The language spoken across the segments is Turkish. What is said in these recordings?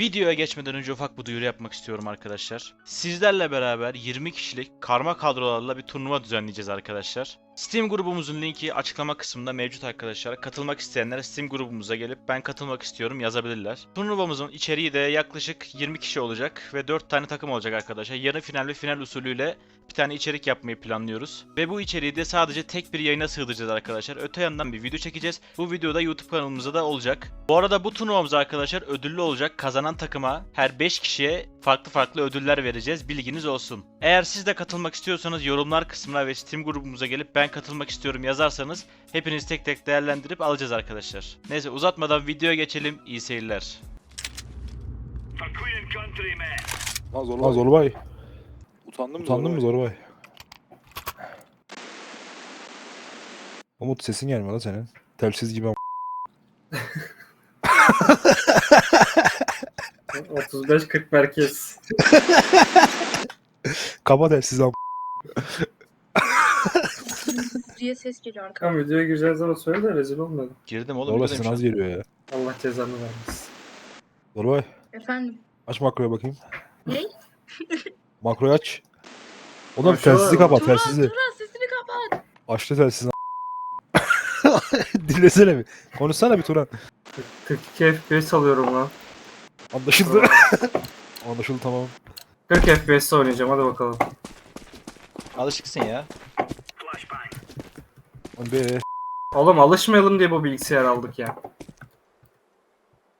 Videoya geçmeden önce ufak bir duyuru yapmak istiyorum arkadaşlar. Sizlerle beraber 20 kişilik karma kadrolarla bir turnuva düzenleyeceğiz arkadaşlar. Steam grubumuzun linki açıklama kısmında mevcut arkadaşlar. Katılmak isteyenler Steam grubumuza gelip ben katılmak istiyorum yazabilirler. Turnuvamızın içeriği de yaklaşık 20 kişi olacak ve 4 tane takım olacak arkadaşlar. Yarı final ve final usulüyle bir tane içerik yapmayı planlıyoruz. Ve bu içeriği de sadece tek bir yayına sığdıracağız arkadaşlar. Öte yandan bir video çekeceğiz. Bu videoda YouTube kanalımızda da olacak. Bu arada bu turnuvamız arkadaşlar ödüllü olacak. Kazanan takıma her 5 kişiye farklı farklı ödüller vereceğiz. Bilginiz olsun. Eğer siz de katılmak istiyorsanız yorumlar kısmına ve Steam grubumuza gelip ben katılmak istiyorum yazarsanız hepiniz tek tek değerlendirip alacağız arkadaşlar. Neyse uzatmadan videoya geçelim. İyi seyirler. Lan Zorbay. Lan Zorbay. Utandın mı Utandın mı Zorbay? Umut sesin gelmiyor lan senin. Telsiz gibi am- 35-40 merkez. Kaba telsiz am- diye ses geliyor arkadan. Kan videoya gireceğin zaman söyle de rezil olmayalım. Girdim oğlum. Videodayım sesin şu an. az geliyor ya. Allah cezanı vermesin. Zorbay Efendim. aç makroya bakayım. Ne? Makroyu aç. Oğlum telsizi var. kapat Turan, telsizi. Turan sesini kapat. Açtı telsizi. Dinlesene bir. Konuşsana bir Turan. 42 FPS alıyorum lan. Anlaşıldı. Anlaşıldı tamam. 40 FPS oynayacağım hadi bakalım. Alışıksın ya. Be. Oğlum alışmayalım diye bu bilgisayar aldık ya.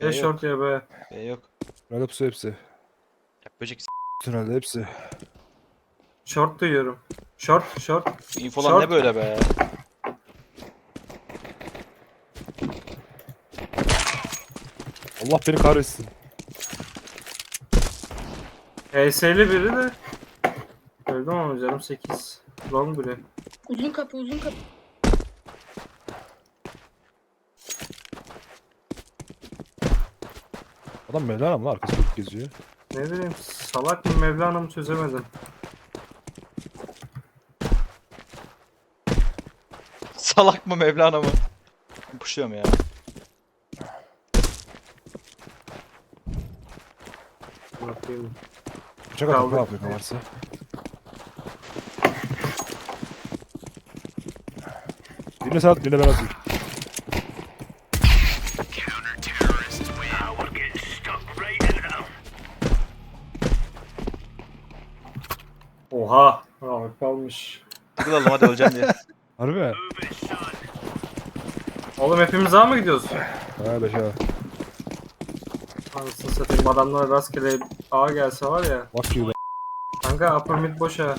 E, yok. short ya be. E, yok. Nerede pusu hepsi? Ya, böcek s- Tünelde hepsi. Short duyuyorum. Short short. infolar Short. ne böyle be? Allah beni kahretsin. HS'li biri de. Öldüm ama canım 8. Long biri. Uzun kapı uzun kapı. Adam Mevlana mı lan arkası dönük geziyor? Ne bileyim salak mı Mevlana'mı çözemedim. Salak mı Mevlana mı? Puşuyorum ya. Bakayım. Bıçak atıp Kaldı. ne yapıyor kamerası? Birine sen at birine ben atayım. Oha. Abi kalmış. Tıkılalım hadi öleceğim diye. Harbi mi? Oğlum hepimiz A mı gidiyoruz? Ha beş ha. Anasını satayım adamlar rastgele A gelse var ya. Bak gibi. Kanka upper mid boş ha.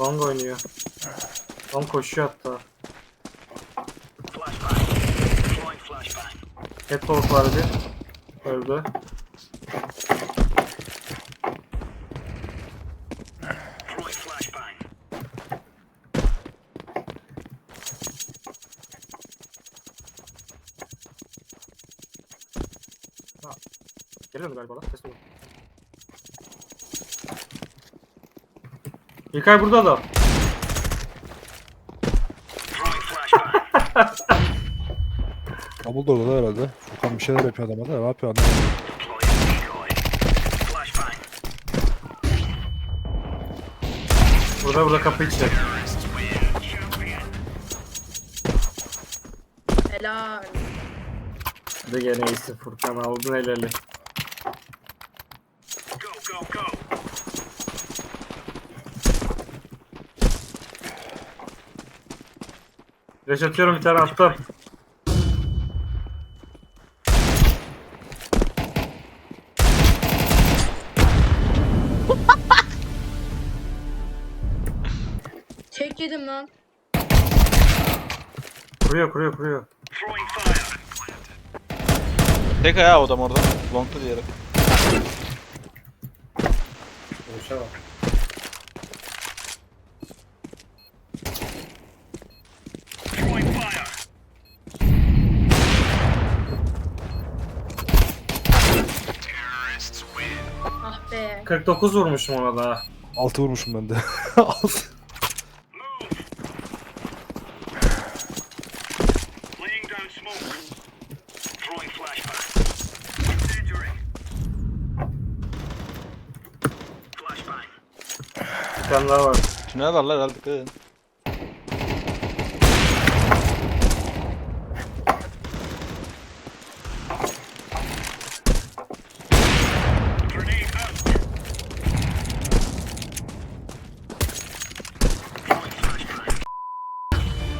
Long oynuyor. Long koşuyor hatta. Catwalk var bir. Öldü. Throwing flashbang. Geliyor mu galiba lan? Ses duyuyorum. İlkay burada da. Kabul da orada herhalde. Furkan bir şeyler yapıyor adama da ne yapıyor anlamadım. Burada burada kapı içi. Helal. Bir de gene iyisin Furkan aldın go. Flash atıyorum bir tane attım. Tek yedim lan. Kuruyor kuruyor kuruyor. Tek ayağı odam orada. Long'da diğeri. Boşa bak. Ah be. 49 vurmuşum ona da. 6 vurmuşum ben de. 6. tane daha var. Tünel var lan flashbang.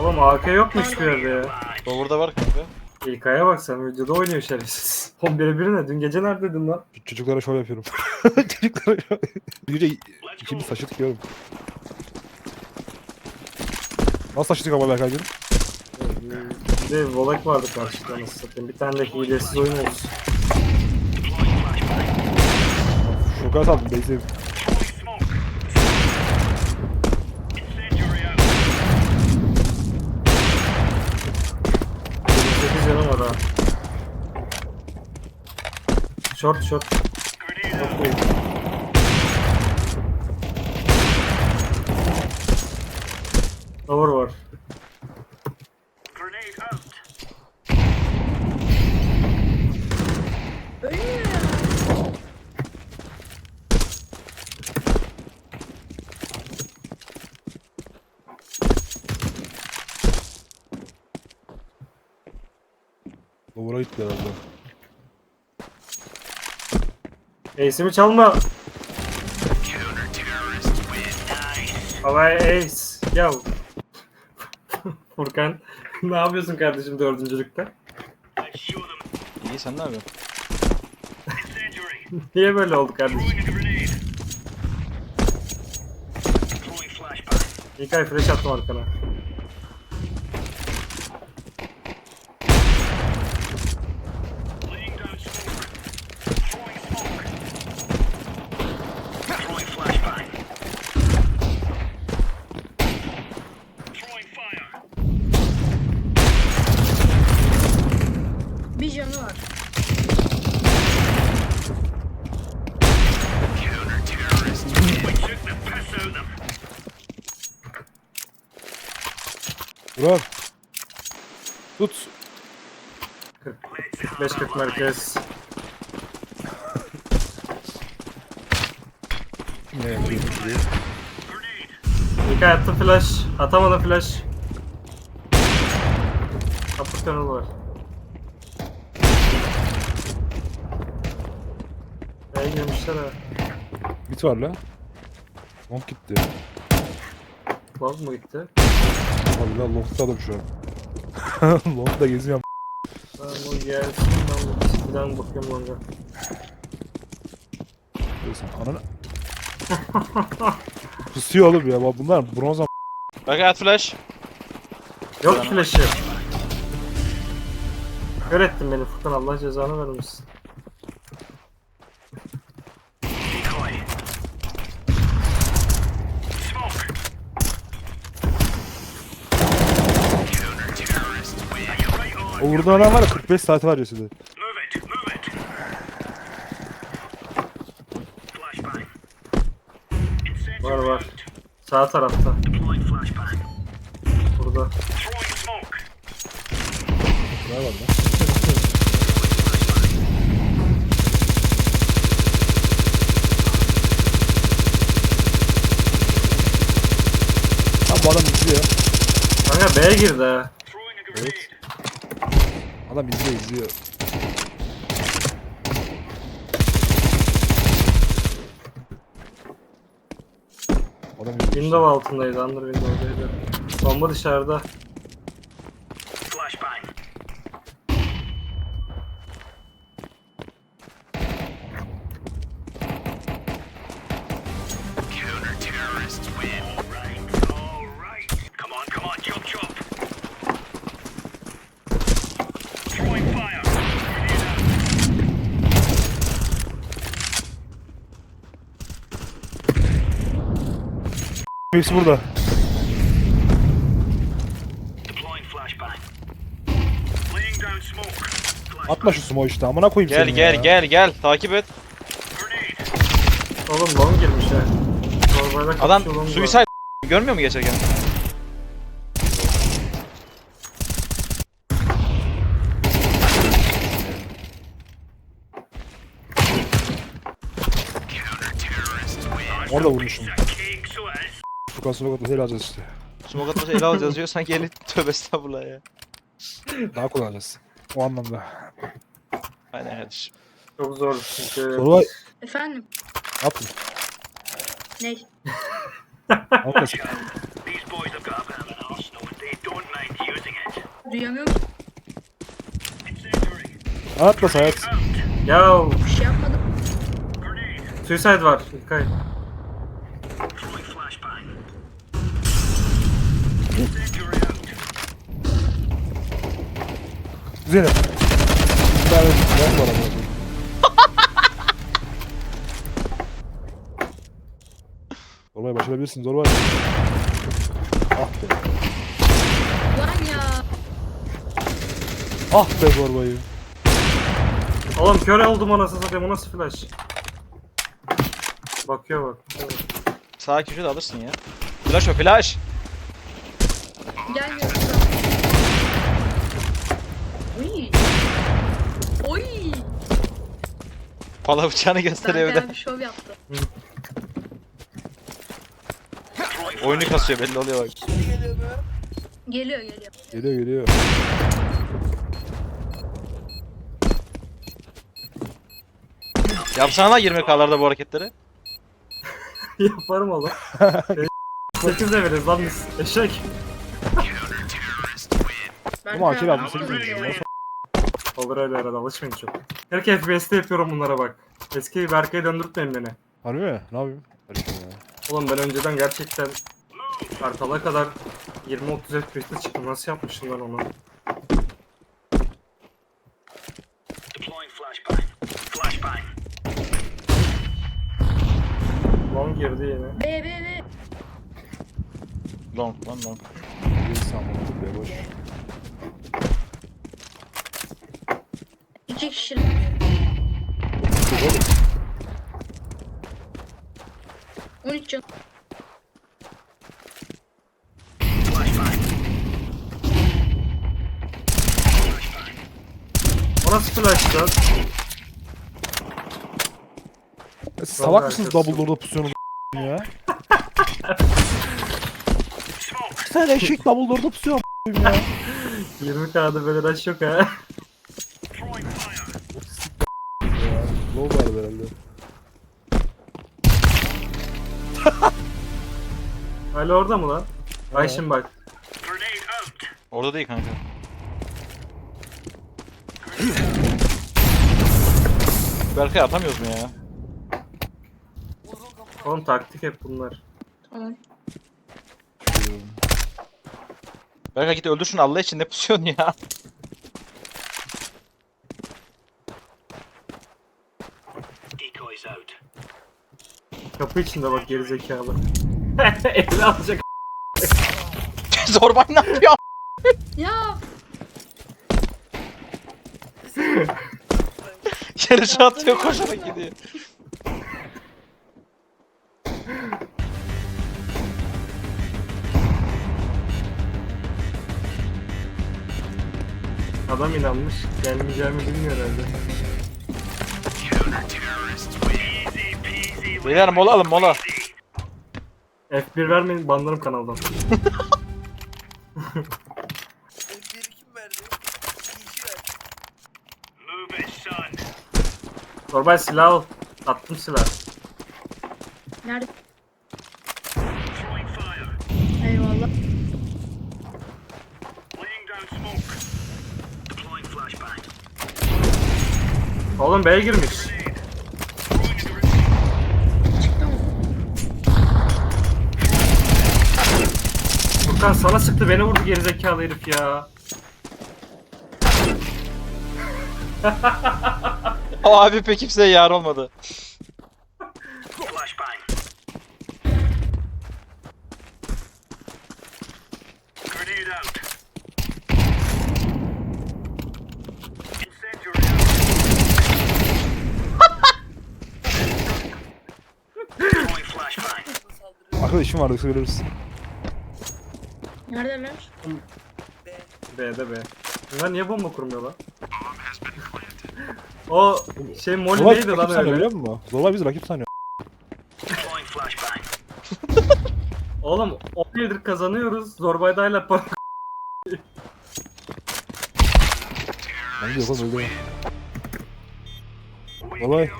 Oğlum AK yok mu hiçbir yerde ya? O burada var kanka. İlkay'a bak sen videoda oynuyor şerefsiz. 11'e 1 ne? Dün gece neredeydin lan? Çocuklara şov yapıyorum. Çocuklara şov Gece ikimiz taşıdık yiyorum. Nasıl taşıdık ama Berkay'cığım? Bir de Volek vardı karşıda nasıl satayım. Bir tane de hilesiz oynuyoruz. Şoka saldım Beyzim. 28 canım var ha. Short short. Grenade out. Short değil. Over var. Grenade out. Ölmüyor ya. Doğru gitti herhalde. Ace'imi çalma. Havai Ace. Ya. Furkan. ne yapıyorsun kardeşim dördüncülükte? İyi sen ne yapıyorsun? Niye böyle oldu kardeşim? İlkay flash attım arkana. Merkez. Ne yapayım diye. İlkay attı flash. Atamadı flash. Upper tunnel var. B'ye girmişler ha. Bit var la. Long gitti. Long mu gitti? Abi la Long'da adam şu an. Long'da geziyorum. Bu çizgiden bakıyorum longa. Diyorsun ananı. Pusuyor oğlum ya. Bak Bunlar bronz am- Bak at flash. Yok flash'ı. Kör ettin beni Furkan Allah cezanı vermesin. O vurduğun adam var ya 45 saati var. Flashbang. Var var. Sağ tarafta. Burada. Ne var lan? Lan bu adam izliyor. Kanka B'ye girdi ha. Throwing a grenade. Adam izliyor. Adam izliyor. Window altındaydı. Under window'daydı. Bomba dışarıda. Hepsi burada. Atma şu smoke işte amına koyayım Gel seni gel ya. gel gel takip et. Oğlum long girmiş ya. Torbayla Adam kapışıyor long var. suicide görmüyor mu geçerken? Orada vurmuşum. Furkan Sokak'ta helal alacağız işte. Smoke atması ele alacağız yazıyor sanki eli tövbe estağfurullah ya. Daha kullanacağız. O anlamda. Aynen kardeşim. Çok zor çünkü. Sorbay Efendim. ne yaptın? Ney? Ne yapıyorsun? Duyamıyorum ki. Incendiary. Hayat. Ya Bir şey yapmadım. Suicide var İlkay. Throwing Zeynep. Tane bomba var ama. Zorbay başarabilirsin Zorbay. Ah be. Lan ya. Ah be Zorbay'ı. Oğlum kör oldum anasını satayım o nasıl flash? Bakıyor bak. bakıyor bak. Sağ köşede alırsın ya. Flash o flash. Gelmiyor. Uy. Oy. Pala bıçağını gösteriyor evde. Zaten bir şov yaptı. Oyunu kasıyor belli oluyor bak. Geliyor geliyor. Geliyor geliyor. Yapsana lan 20k'larda bu hareketleri. Yaparım oğlum. 8 de veririz lan biz. Eşek. Ben Ama akil 68 mi? Nasıl? Olur öyle arada alışmayın çok. Her FPS'te yapıyorum bunlara bak. Eski Berkay'a döndürtmeyin beni. Harbi mi? Ne yapayım? Karıştım ya. Oğlum ben önceden gerçekten Kartal'a kadar 20-30 FPS'te çıktım. Nasıl yapmışım ben onu? Deploying flashbang. Flashbang. Long girdi yine. Be be be. Long lan long. Bir sanmadım be boş. İki kişi. Oğlum. 13 can. Flashbang. O nasıl flash lan? Siz salak mısınız double door'da pusuyorsunuz ya? Sen eşek double door'da pusuyor ya. 20k'da böyle rush yok ha. Low var herhalde. Hala orada mı lan? Ay şimdi bak. Orada değil kanka. Berkay atamıyoruz mu ya? Oğlum taktik hep bunlar. Tamam. Berkay git öldür şunu Allah için ne pusuyorsun ya? Kapı içinde bak geri zekalı. Eli alacak. Zorbay ne yapıyor? Ya. Yarışı atıyor koşarak gidiyor. Adam inanmış. Gelmeyeceğimi bilmiyor herhalde. Beyler mola alın mola. F1 vermeyin banlarım kanaldan. Torbay silah al. Attım silah. Nerede? Eyvallah. Oğlum B'ye girmiş. Furkan sana sıktı beni vurdu gerizekalı herif ya. O abi pek kimseye yar olmadı. Grenade out. Incendiary Neredeler? B'de B. Bunlar niye bomba kurmuyor lan? o şey Molly Zorbay neydi rakip lan sanıyor öyle? biliyor musun? Zorbay biz rakip sanıyor. Oğlum 10 yıldır kazanıyoruz. Zorbaydayla para. Ben de yok oğlum öldü. Olay.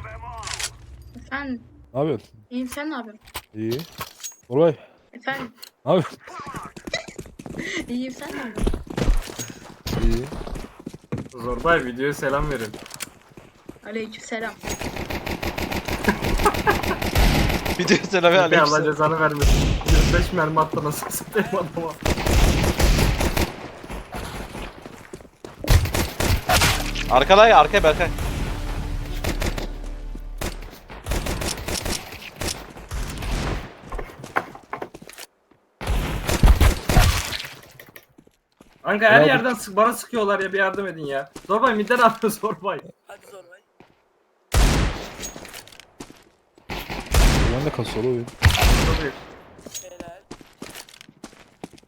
Efendim. Ne yapıyorsun? İyiyim sen ne yapıyorsun? İyi. Olay. Efendim. Ne yapıyorsun? İyiyim sen ne yapıyorsun? İyi. Zorbay videoya selam verin. Aleykümselam. Video selamı Bir Allah aleyküm. cezanı vermesin. 25 mermi attı nasıl satayım adama. Arkada ya arkaya Berkay. Kanka her Ya bu- yerden sık bana sıkıyorlar ya bir yardım edin ya. Zorbay midden atıyor Zorbay. Ben de kasıyor oyun. Tabii.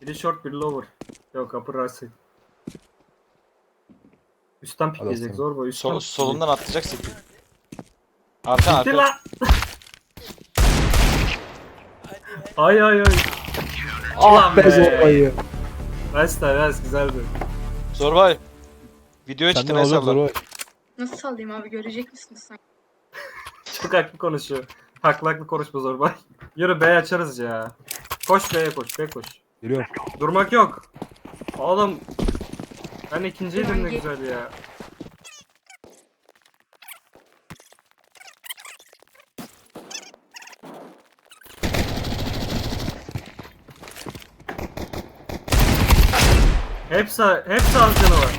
Biri short biri lower. Yok upper right. Üstten pikleyecek Adamsın. Zorbay üstten. Sol, pikleyecek. solundan atlayacak siktir. Arkan Gitti arkan. lan. Ay ay ay. Ah be be. zorbayı. Nice da nice güzeldi. Zorbay. Videoya Sen çıktı ne ne zorbay? Nasıl sallayayım abi görecek misiniz sen? Çok haklı konuşuyor. Haklı haklı konuşma Zorbay. Yürü B açarız ya. Koş B'ye koş B koş. Geliyorum. Durmak yok. Oğlum. Ben ikinciydim ne Hangi- güzel ya. Hepsi, hepsi az canı var.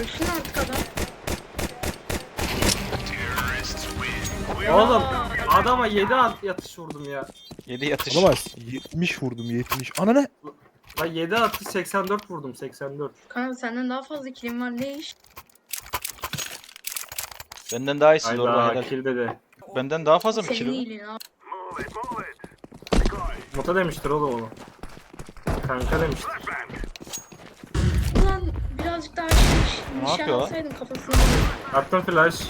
Ölsün artık adam. Oğlum adama 7 at yatış vurdum ya. 7 yatış. Olamaz. 70 vurdum 70. Ana ne? Lan 7 atış 84 vurdum 84. Kanka senden daha fazla kilim var ne iş? Benden daha iyisin Hayda helal. kill dedi. Benden daha fazla mı Senin kilo? iyiliğin abi. Move it, move it. Mota demiştir oğlum onu. Kanka demiştir. Ulan birazcık daha şey, Ne nişan yapıyor lan? alsaydın kafasına. Attım flash.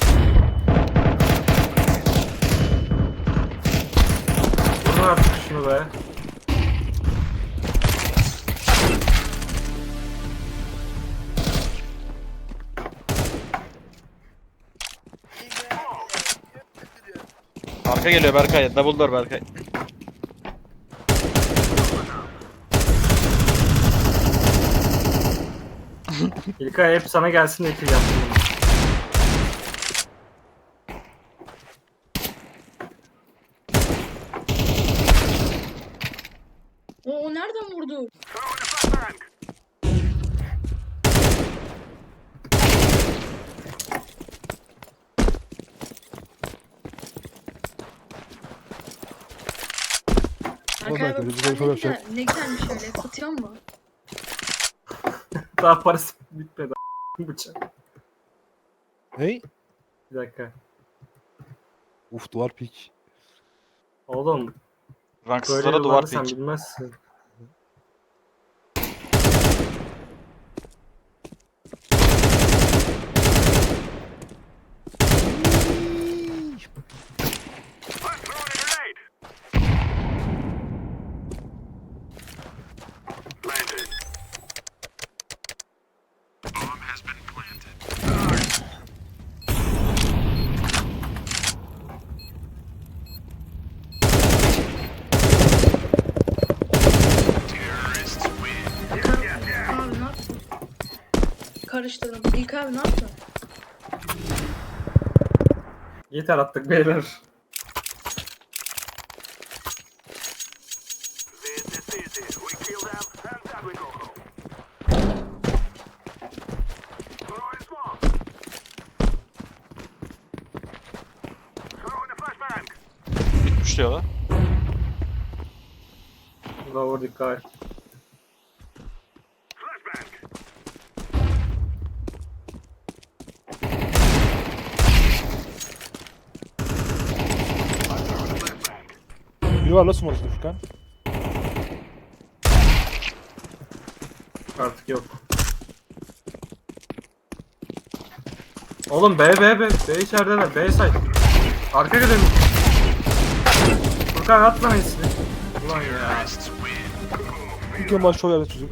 Vurun artık şunu be. Arka geliyor Berkay. Double door Berkay. İlkay hep sana gelsin diye kill yaptım. O, o nereden vurdu? Arkaya bak yapacak. ne güzelmiş öyle satıyor mu? Daha parası bitmedi bıçak. Ney? Bir dakika. Uf duvar pik. Oğlum böyle Ranksızlara duvar yıllarda sen bilmezsin. Karıştırdım. İlk abi ne yaptın? Yeter attık beyler. This is easy. Biri var la smoke'da Furkan. Artık yok. Oğlum B B B B içerideler B side. Arka gidelim. Furkan at lan iyisini. Ulan ya. Mükemmel şov yaptı çocuk.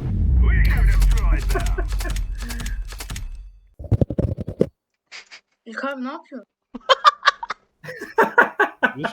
İlk abi ne yapıyorsun? Bir.